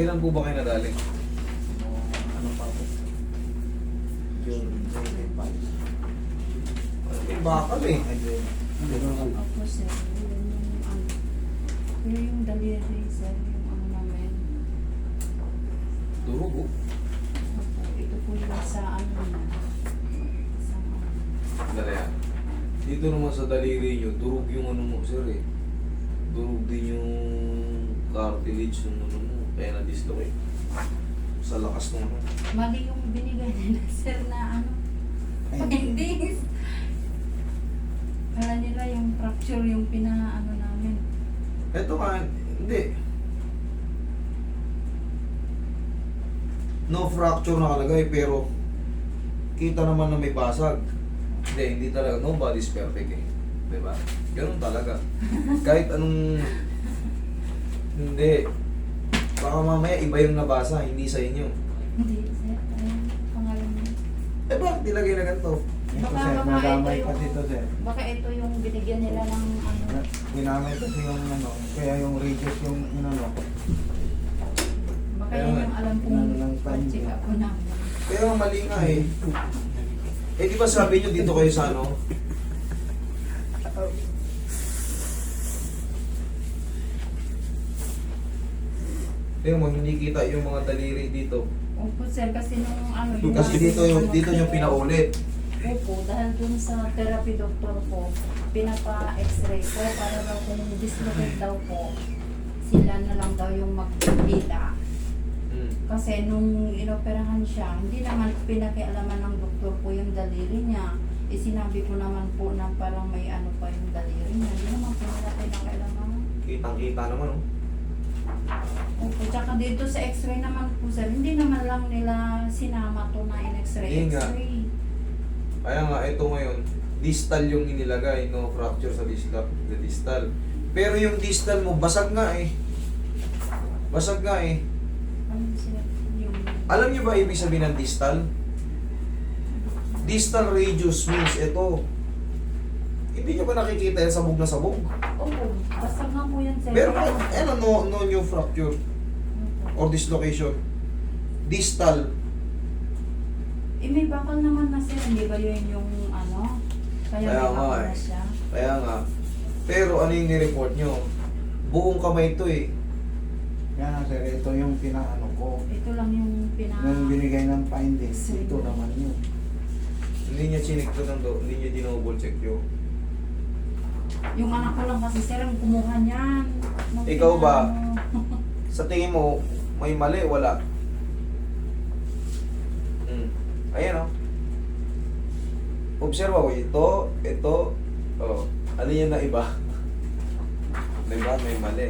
Kailan po ba kayo nadali? ano pa po? June 25. May bakal eh. Hindi naman. Opo, sir. Yun yung ano. Pero yung daliri, sir, yung ano namin. Durog oh. Opo, ito po yung sa ano na. Sa ano. Dali ah. Dito naman sa daliri nyo, durog yung ano mo, sir eh. Durog din yung cartilage ng ano mo. Kaya na-dislocate. Sa lakas ng ano. Mali yung binigay nila, sir, na ano. Findings. Kala nila yung fracture yung pina-ano namin. Ito nga, hindi. No fracture nakalagay pero kita naman na may basag. Hindi, hindi talaga. Nobody's perfect eh. Di ba? Ganun talaga. Kahit anong... Hindi. Baka mamaya iba yung nabasa, hindi sa inyo. Hindi, sir. Ayun, pangalan niya. Eh bakit nilagay na ganito? Ito Baka sir, mga nadamay ito pa yung- dito sir. Baka ito yung binigyan nila ng ano. Ginamit kasi yung ano, kaya yung radius yung ano, Baka Kaya yun yung alam kong ano ng finding. check up ko. Kaya nga mali nga eh. Eh di ba sabi nyo dito kayo sa ano? Tingnan mo, hindi kita yung mga daliri dito. Opo, sir, kasi nung ano yung... Kasi dito yung dito yung pinaulit. Opo, dahil dun sa therapy doctor ko, pinapa-x-ray ko para daw kung dislocate daw po, sila na lang daw yung magkita. Hmm. Kasi nung inoperahan siya, hindi naman pinakialaman ng doktor po yung daliri niya. E sinabi ko naman po na parang may ano pa yung daliri niya. Hindi naman po nila pinakialaman. Kitang-kita naman oh. Opo, tsaka dito sa x-ray naman po sir, hindi naman lang nila sinama to na in x-ray. Nga. X-ray. Kaya nga, ito ngayon, distal yung inilagay, no fracture sa distal, the distal. Pero yung distal mo, basag nga eh. Basag nga eh. Ano sila? Yung... Alam niyo ba ibig sabihin ng distal? Distal radius means ito. Hindi niyo ba nakikita yan sabog na sabog? Opo, basta nga po yan sir. Pero ano no, no new fracture or dislocation? Distal. Eh, may bakal naman na sir, hindi ba yun yung ano? Kaya, Kaya may nga bakal eh. na siya. Kaya nga. Pero ano yung ni-report nyo? Buong kamay ito eh. Kaya nga sir, ito yung pinaano ko. Ito lang yung pina... Nung binigay ng findings, ito naman yun. Hindi niya chinik to ng do, hindi niya dinouble check yun. Yung anak ko lang kasi sir, ang kumuha niyan. Nung Ikaw ba? Sa tingin mo, may mali, wala. Hmm. Ayan o. Observe ako, ito, ito, oh. Ano yan na iba? diba? May mali.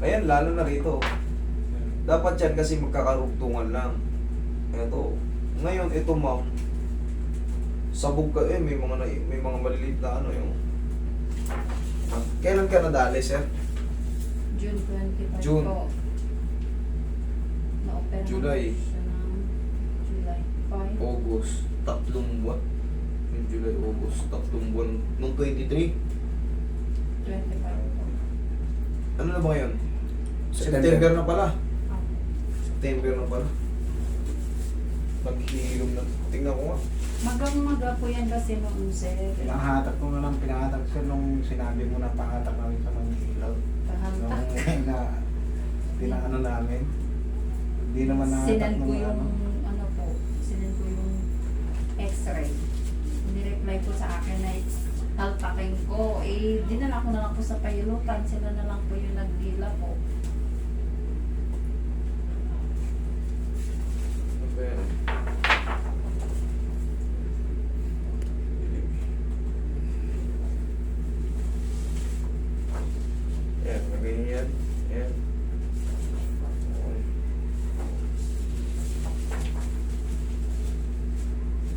Ayan, lalo na rito. Dapat yan kasi magkakarugtungan lang. Ito. Ngayon, ito ma'am, sabog ka eh, may mga, na, may mga maliliit na ano yung... Kailan ka nadali, sir? June 25 June. po. Na-opera July. siya ng July 5. August, tatlong buwan. Yung July, August, tatlong buwan. Nung 23, 25 po. ano na ba ngayon? September. September na pala. Ah, September na pala. Maghihilom na. Tingnan ko nga. Magang maga po yan kasi noon sir. Pinahatak ko na lang, pinahatak sir nung sinabi mo na pahatak namin sa Manila. Kahanta. Nung na, pinaano namin. Hindi naman nahatak Sinan ko yung ano. ano po, sinan ko yung x-ray. Nireply ko sa akin na talpakin ko. Eh, dinala ko na lang po sa payulutan. Sila na lang po yung nagdila po. Ano ba yan? Ayan, lagay niyo yan. Ayan. Okay.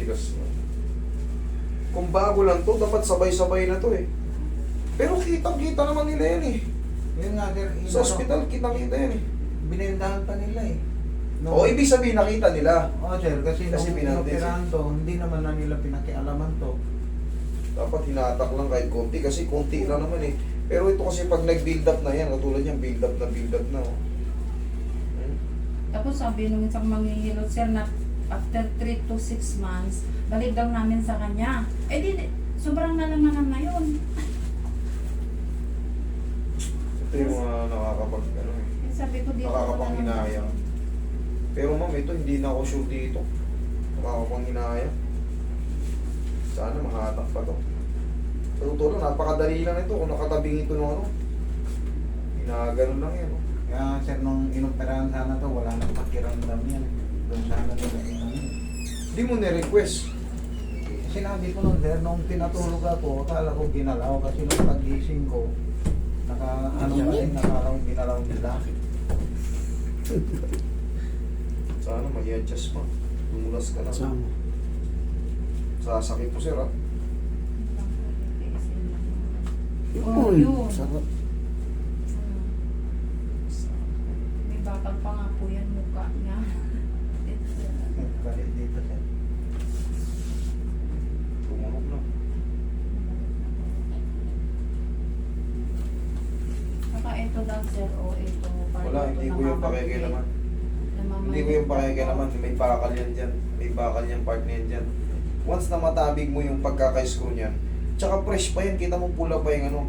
Tigas mo. Kung bago lang to, dapat sabay-sabay na to eh. Pero kitang-kita naman nila yan eh. Yun nga sir, yung Sa ano, ospital, kitang-kita yan eh. Binendahan pa nila eh. Nung- O, ibig sabihin, nakita nila. Oo sir, kasi, Kasi nung pinantis. inoperahan to, hindi naman na nila pinakialaman to. Dapat hinatak lang kahit konti kasi konti lang naman eh. Pero ito kasi pag nag-build up na yan, katulad yan, build up na build up na. Oh. Hmm. Tapos sabi nung isang manghihilot, sir, na after 3 to 6 months, balik daw namin sa kanya. Eh di, sobrang nalamanan na yun. Ito yung mga nakakapag, ano eh, Eh, Sabi ko dito. nakakapanghinayang. Pero ma'am, ito hindi na ako sure dito. Nakakapanghinayang. Sana mahatak pa to. Sa totoo lang, napakadali lang ito kung nakatabing ito ng ano. Ginaganon lang yan. oh. Kaya sir, nung inoperahan sana to, wala nang pakiramdam yan. Doon sana nila Hindi mo na-request. Sinabi ko nun sir, nung pinatulog ako, akala ko ginalaw kasi nung pagising ko, naka, ano pa rin, nakalaw ginalaw nila. Sana may adjust pa. Lumulas ka lang. Sama. Sasakit po sir ha. Oh, Uy, yun. sarap. 008 po. Wala, hindi ko yung pakikilaman. Hindi ko yung pakikilaman. May bakal yan dyan. May bakal yan, part na yan dyan. Once na matabig mo yung pagkaka-screw niyan, tsaka fresh pa yan, kita mo pula pa yung ano.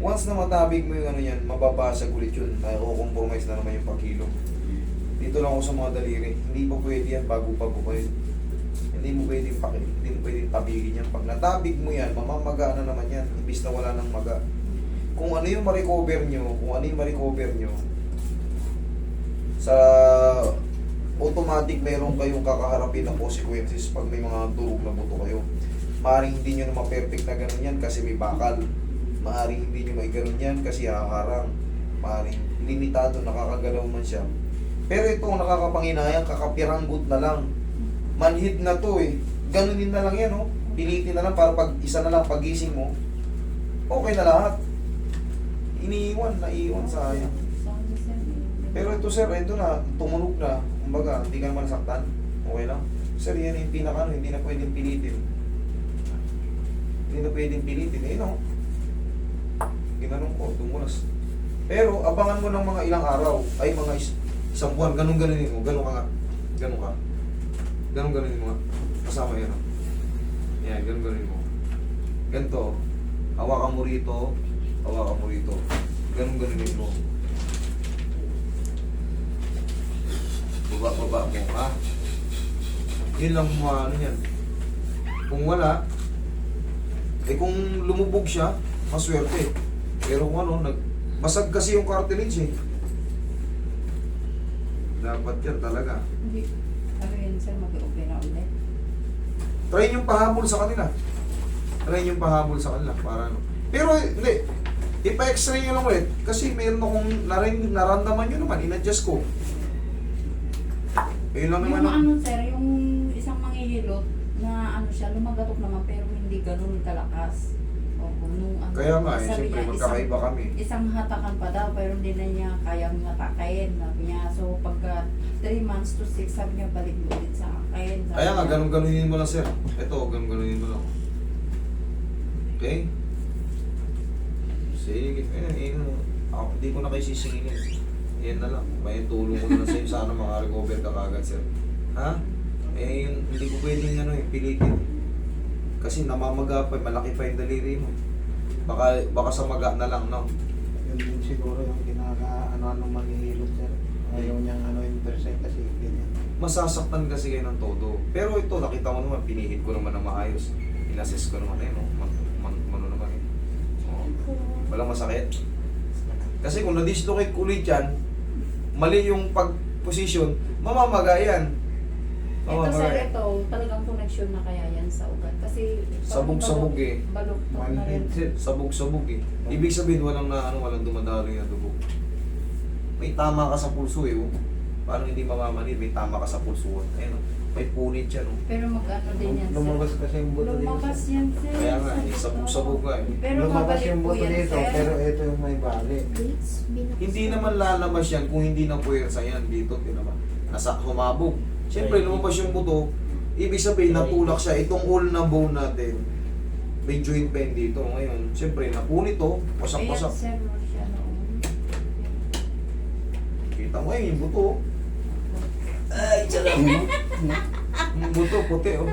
Once na matabig mo yung ano yan, mababasag ulit yun. Tayo kukompromise na naman yung pagkilo. Dito lang ako sa mga daliri. Hindi pa pwede yan bago pa po kayo. Hindi mo pwede pakil, hindi mo pwede tabigin yan. Pag natabig mo yan, mamamaga na naman yan. Ibis na wala nang maga. Kung ano yung ma-recover nyo, kung ano yung ma-recover nyo, sa automatic meron kayong kakaharapin na consequences pag may mga durog na buto kayo. Maaaring hindi nyo na ma-perfect na ganun yan kasi may bakal. Maaaring hindi nyo may ganun yan kasi haharang. Maaaring limitado, nakakagalaw man siya. Pero ito, nakakapanginayang, kakapiranggot na lang. Manhid na to eh. Ganunin na lang yan, oh. Pilitin na lang para pag isa na lang pagising mo, okay na lahat. Iniiwan, naiiwan sir, eh. Pero ito sir, ito na, tumunog na. Kumbaga, hindi ka naman nasaktan. Okay lang. Sir, yan yung pinaka ano, hindi na pwedeng pilitin. Hindi na pwedeng pilitin. Eh, no? Ginanong ko, tumulas. Pero, abangan mo ng mga ilang araw. Ay, mga is isang buwan. Ganun ganunin mo. Ganun ka nga. Ganun ka. Ganun ganunin mo nga. Kasama yan. oh. Yan, ganun ganunin mo. Ganito. oh. Hawakan mo rito. Hawakan mo rito. Ganun ganunin mo. Baba-baba mo, ha? Yun lang mga ano yan. Kung wala, eh kung lumubog siya, maswerte. Pero kung ano, nag, basag kasi yung cartilage eh. Dapat yan talaga. Hindi. Ano yun sir, mag-opera ulit? Try yung pahabol sa kanila. Try yung pahabol sa kanila para ano. Pero hindi, ipa-x-ray nyo lang ulit. Kasi mayroon akong narin, naramdaman nyo naman, in-adjust ko. Ayun lang Yung naman. ang- ano sir, yung isang manghihilot na ano siya, lumagatok naman pero hindi ganun kalakas. Opo, nung ano. Kaya nga eh, siyempre magkakaiba kami. Isang hatakan pa daw, pero hindi na niya kayang natakayin. Sabi niya, so pagka 3 months to 6, sabi niya, balik mo ulit sa akin. Sabi Kaya nga, ganun-ganunin mo lang, sir. Ito, ganun-ganunin mo lang. Okay? Sige. Ayun, ayun. Ako, hindi ko na kayo sisingilin. Yan na lang. May tulong ko na sa'yo. Sana makarecover ka kagad, sir. Ha? Eh, yun, hindi ko pwedeng ano eh, pilitin. Kasi namamaga pa, malaki pa yung daliri mo. Baka, baka sa maga na lang, no? Yun din siguro yung kinaka ano ano maghihilot sir. Ayaw niyang ano yung percent kasi ganyan. masasaktan kasi kayo ng todo. Pero ito, nakita mo naman, pinihit ko naman na maayos. Inassess ko naman eh, no? Man, man, ano naman eh. Oo. Walang masakit. Kasi kung na-dislocate ulit yan, mali yung pag-position, mamamaga yan. Ito sir, Mamamaga. ito, talagang connection na kaya yan sa ugat. Kasi Sabog-sabog balok- eh. Baluktot na rin. Sabog-sabog eh. Ibig sabihin, walang na, ano, walang dumadalo yung dugo. May tama ka sa pulso eh, oh. Paano hindi mamamanid? May tama ka sa pulso. Ayun, oh. May punit yan, oh. Pero mag-ano din yan sir. Lumabas kasi yung buto dito. Lumabas yan sir. Kaya nga, eh, sabog-sabog nga eh. Pero Lumabas mabalik yung buto yan dito, sir. pero ito yung may bali. Hindi naman lalabas yan kung hindi na puwersa yan dito, tinama. Nasa humabog. Siyempre, lumabas yung buto, ibig sabihin, natulak siya. Itong all na bone natin, may joint pain dito. Ngayon, siyempre, napunit to, Ayan wasak-wasak. siya. Kita mo yun, yung buto. Ay, sarap. Ayun, no? Yung buto, puti oh.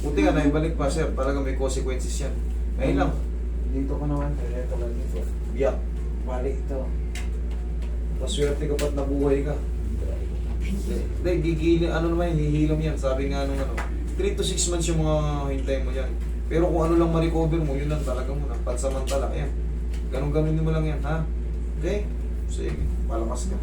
Puti ka na, ibalik pa sir. Talaga may consequences yan. Ngayon lang. Dito ko naman, sir. Ito lang dito. Biyak. Balik ito. Maswerte ka pa't nabuhay ka. Hindi, gigili, ano naman, hihilom yan. Sabi nga nung ano, 3 to 6 months yung mga hintay mo yan. Pero kung ano lang ma-recover mo, yun lang talaga mo na. Pansamantala, yan. Ganun ganunin mo lang yan, ha? Okay? Sige, palakas ka